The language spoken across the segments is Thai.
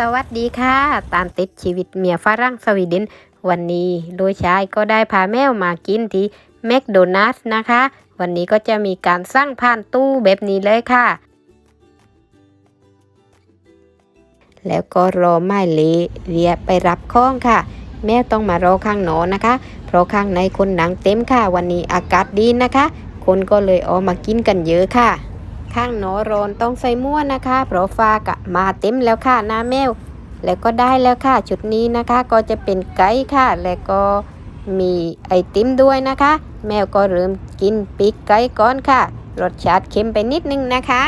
สวัสดีค่ะ ตามติดชีวิตเมียฝรั่งสวีเดนวันนี้โดยชายก็ได้พาแมวมากินที่แมคโดนัลด์นะคะ วันนี้ก็จะมีการสร้างผ่านตู้แบบนี้เลยค่ะ แล้วก็รอไม่เลเรียไปรับข้องค่ะ แม่ต้องมารอข้างหนอนะคะ เพราะข้างในคนหนังเต็มค่ะ วันนี้อากาศดีนะคะ คนก็เลยออกมากินกันเยอะค่ะ ข้างหนอรอนต้องใส่ม่วนนะคะเพราะฟ้ากะมาเต็มแล้วค่ะหน้าแมว แล้วก็ได้แล้วค่ะชุดนี้นะคะก็จะเป็นไก่ค่ะ แล้วก็มีไอติมด้วยนะคะ แมวก็เริ่มกินปีกไก่ก่อนค่ะ รสชาติเค็มไปนิดนึงนะคะ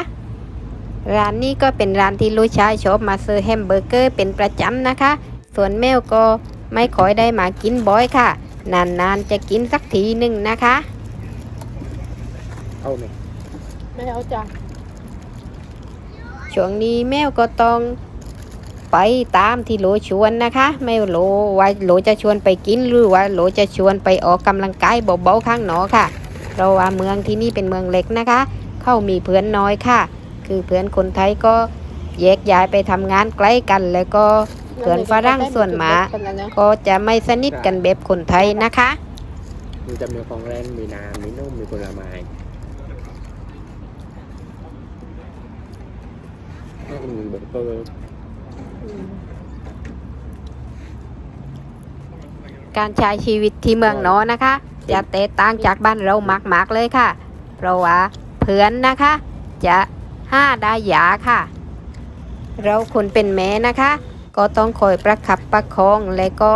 ร้านนี้ก็เป็นร้านที่ลูกชายชอบมาซื้อแฮมเบอร์เกอร์เป็นประจำนะคะ ส่วนแมวก็ไม่ค่อยได้มากินบ่อยค่ะ นานๆจะกินสักทีหนึ่งนะคะ เอาไหม ไม่เอาจ้ะช่วงนี้แมวก็ต้องไปตามที่โหลชวนนะคะ ไม่โหลว่าโหลจะชวนไปกินหรือว่าโหลจะชวนไปออกกำลังกายเบาๆข้างหนอค่ะเพราะว่าเมืองที่นี่เป็นเมืองเล็กนะคะ เข้ามีเพื่อนน้อยค่ะ คือเพื่อนคนไทยก็แยกย้ายไปทำงานใกล้กัน แล้วก็เพื่อนฝรั่งส่วนหมาก็จะไม่สนิทกันแบบคนไทยนะคะมันจะมีของเล่นมีน้ำมีนุ่มมีผลไม้ แล้วก็มีเบอร์เกอร์การใช้ชีวิตที่เมืองหนอนะคะ จะแตกต่างจากบ้านเรามากๆเลยค่ะ เพราะว่าเพื่อนนะคะ จะห้าได้ยาค่ะ เราคนเป็นแม่นะคะ ก็ต้องคอยประคับประคองและก็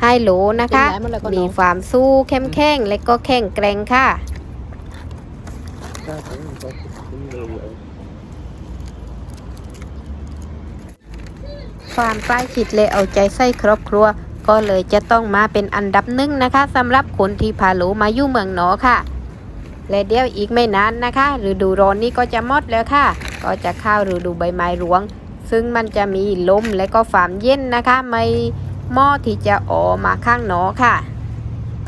ให้หลูนะคะกินได้หมดเลยก็มีเนาะความสู้เข้มแข็งและก็แข็งแกร่งค่ะ ก็ทั้งก็คุ้มเลยเยอะ ความใกล้ชิดและเอาใจใส่ครอบครัว ก็เลยจะต้องมาเป็นอันดับหนึ่งนะคะสำหรับคนที่พาหลูมาอยู่เมืองหนอค่ะ และเดี๋ยวอีกไม่นานนะคะฤดูร้อนนี้ก็จะหมดแล้วค่ะ ก็จะเข้าฤดูใบไม้ร่วง ซึ่งมันจะมีลมและก็ความเย็นนะคะ ไม่หม้อที่จะออกมาข้างหนอค่ะ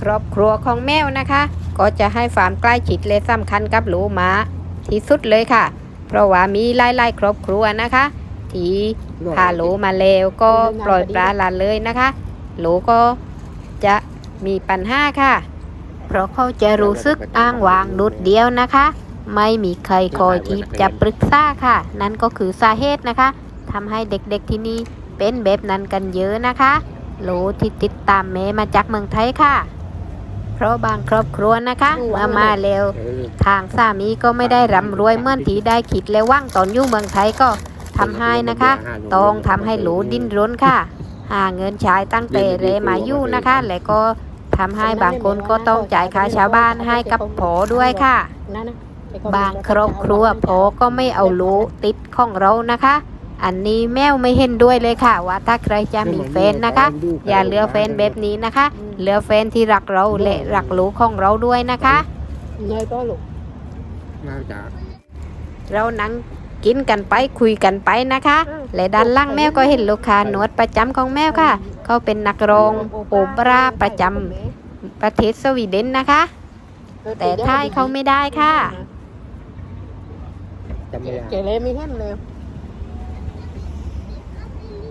ครอบครัวของแมวนะคะ ก็จะให้ความใกล้ชิดและสำคัญกับหลูหมาที่สุดเลยค่ะ เพราะว่ามีหลายๆครอบครัวนะคะ ที่พาหลูมาแล้วก็ปล่อยปลาละเลยนะคะหลูก็จะมีปัญหาค่ะ เพราะเขาจะรู้สึกอ้างวางดุดเดียวนะคะ ไม่มีใครคอยที่จะปรึกษาค่ะ นั่นก็คือสาเหตุนะคะทำให้เด็กๆที่นี่เป็นแบบนั้นกันเยอะนะคะโหลที่ติดตามแม่มาจากเมืองไทยค่ะ เพราะบางครอบครัวนะคะเมื่อมาแล้วเออทางสามีก็ไม่ได้ร่ำรวยเหมื่อนที่ได้คิดและว่างตอนอยู่เมืองไทยก็ ทำให้นะคะ ต้องทำให้หลูดิ้นรนค่ะ หาเงินใช้ตั้งแต่เรมาอยู่นะคะ และก็ทำให้บางคนก็ต้องจ่ายค่าชาวบ้านให้กับผอด้วยค่ะนั่นนะบางครอบครัวผอก็ไม่เอาหลูติดของเรานะคะ อันนี้แมวไม่เห็นด้วยเลยค่ะ ว่าถ้าใครจะมีแฟนนะคะ อย่าเลือกแฟนแบบนี้นะคะเลือกแฟนที่รักเราและรักหลูของเราด้วยนะคะเนยก็ลูกมาจากเรานั่ง กินกันไปคุยกันไปนะคะ และด้านล่างแมวก็เห็นลูกค้าหนวดประจำของแมวค่ะ เขาเป็นนักร้องโอเปร่าประจำประเทศสวีเดนนะคะ แต่ท้ายเขาไม่ได้ค่ะจำไม่ได้เกเรไม่เห็นเลย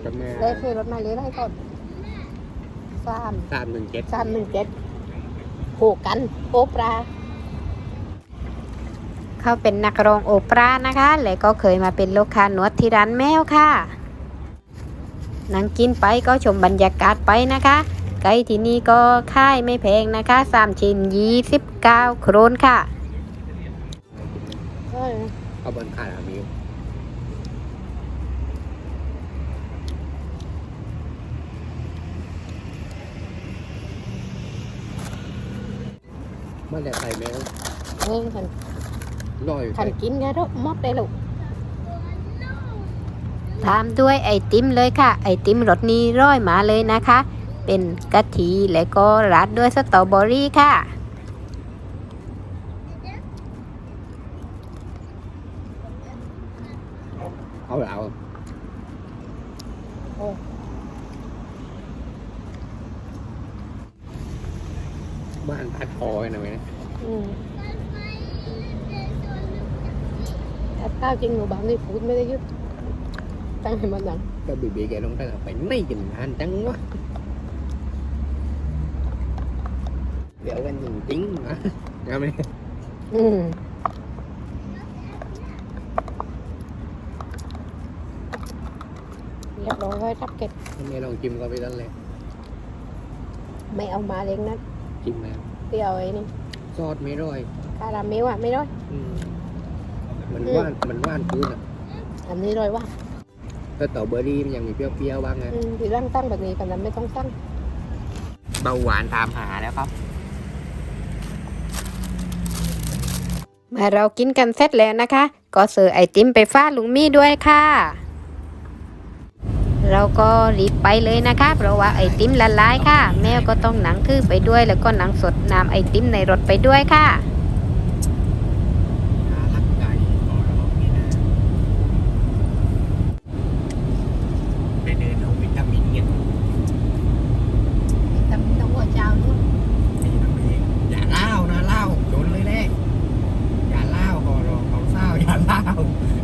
จำไม่เลได้ขคือรถหมายเลขอะไรก่อนสามสามหนึ่งเจ็ดสามหนึ่งเจ็ดผูกกันโอปรา เขาเป็นนักร้องโอเปร่านะคะ และก็เคยมาเป็นลูกค้าหนวดที่ร้านแมวค่ะ นั่งกินไปก็ชมบรรยากาศไปนะคะ ไก่ที่นี่ก็ค่ายไม่แพงนะคะสามชิ้น29โครนค่ะเออเอาบนขาดอามิวเมื่อไหร่ใครแมวเออขัน ลอยขันกินไงลูกมดได้ลูกตามด้วยไอติมเลยค่ะ ไอติมรสนี้ร้อยมาเลยนะคะ เป็นกะทิและก็ราดด้วยสตรอเบอรี่ค่ะเอาเอาอ้บ้านพัดคอกันนะเว้ยนะ อืมแต่ข้าวจริงหนูบางนี่พูดไม่ได้ยึดตั้งให้มันดังก็บีบีแกลงตั้งไปไม่กินทานจังวะเดี๋ยวกัน จริงๆนะเอาไหมอืมเรียบร้อยทับเก็บไม่ลองจิ้มก็ไปตั้งเลยไม่เอามาเล็งนะจิ้มแล้วเปรี้ยวไอ้นี่ซอสไม่ร่อยคาราเมลอะไม่ร้อยอืมมันอืมว่านมันว่านพื้นอะอันนี้ร้อยว่าแต่ต่อเบอร์รี่มันยังมีเปรี้ยวๆบ้างไงอืมที่ร่างตั้งแบบนี้กันนั้นไม่ต้องตั้งเบาหวานตามหาแล้วครับเมื่อเรากินกันเสร็จแล้วนะคะ ก็เสิร์ฟไอติมไปฟ้าลุงมี่ด้วยค่ะ เราก็รีบไปเลยนะคะ เพราะว่าไอติมละลายค่ะ แมวก็ต้องหนังทื่อไปด้วย แล้วก็หนังสดน้ำไอติมในรถไปด้วยค่ะ รักไก่ขอร้องนี่นะไปเดินเอาวิตามินเงี้ย แต่ไม่ต้องหัวเจ้านู่น นี่ทำเองอย่าเล่านะเล่าจนเลยแหละอย่าเล่าขอร้องเขาเศร้าอย่าเล่า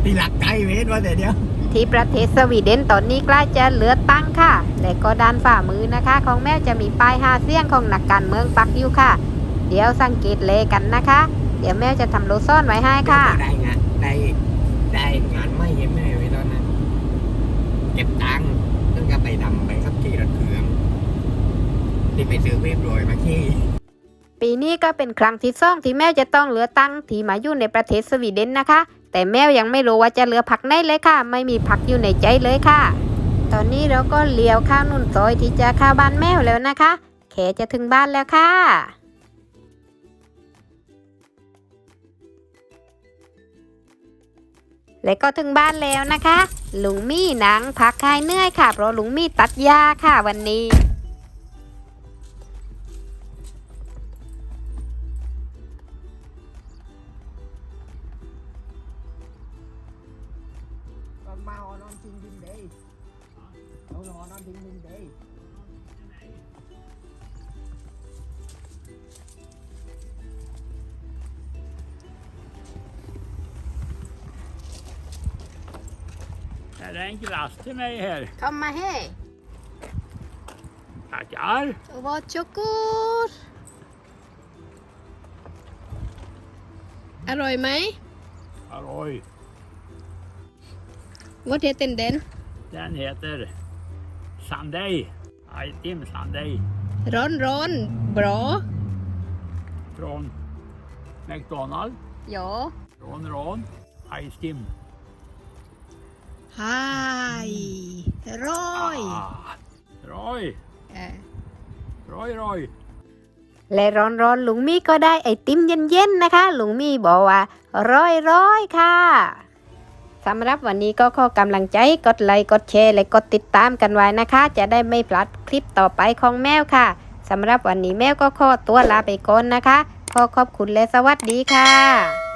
ที่หลักใจเว้นว่าแต่เดียว ที่ประเทศสวีเดนตอนนี้ใกล้จะเหลือตั้งค่ะ และก็ด้านฝ่ามือนะคะ ของแมวจะมีป้ายหาเสียงของนักการเมืองปักอยู่ค่ะ เดี๋ยวสังเกตเลกันนะคะ เดี๋ยวแมวจะทำโลซ่อนไว้ให้ค่ะ ได้งานได้ได้งานไม่เย็นแม่ไว้ตอนนั้นเก็บตังค์ซึ่งก็ไปดำไปขับขี่รถเครื่องที่ไปซื้อเว็บรอยมาขี่ปีนี้ก็เป็นครั้งที่สองที่แมวจะต้องเหลือตั้งที่มาอยู่ในประเทศสวีเดนนะคะแต่แมวยังไม่รู้ว่าจะเหลือผักไหนเลยค่ะ ไม่มีผักอยู่ในใจเลยค่ะ ตอนนี้เราก็เลี้ยวข้าวนุ่นซอยที่จะข้าบ้านแมวแล้วนะคะแขจะถึงบ้านแล้วค่ะและก็ถึงบ้านแล้วนะคะ ลุงมี่นังพักคลายเหนื่อยค่ะ เพราะลุงมี่ตัดยาค่ะวันนี้ Är det en glass till mig här? เข้ามาให้ Tackar. วอชกูดอร่อยไหม Halloj. วอเทเต็นเดน Den heter Sunday. Item Sunday. ร้อนร้อนบรอ Från McDonalds. โย Från Ron. Ice Tim. ไฮร้อย Ah. Roy. เออ Roy, Roy. และร้อนๆลุงมี่ก็ได้ไอติมเย็นๆนะคะ ลุงมี่บอกว่าร้อยร้อยๆค่ะสำหรับวันนี้ก็ขอกำลังใจกดไลค์กดแชร์และกดติดตามกันไว้นะคะ จะได้ไม่พลาดคลิปต่อไปของแมวค่ะสำหรับวันนี้แมวก็ขอตัวลาไปก่อนนะคะ ขอขอบคุณและสวัสดีค่ะ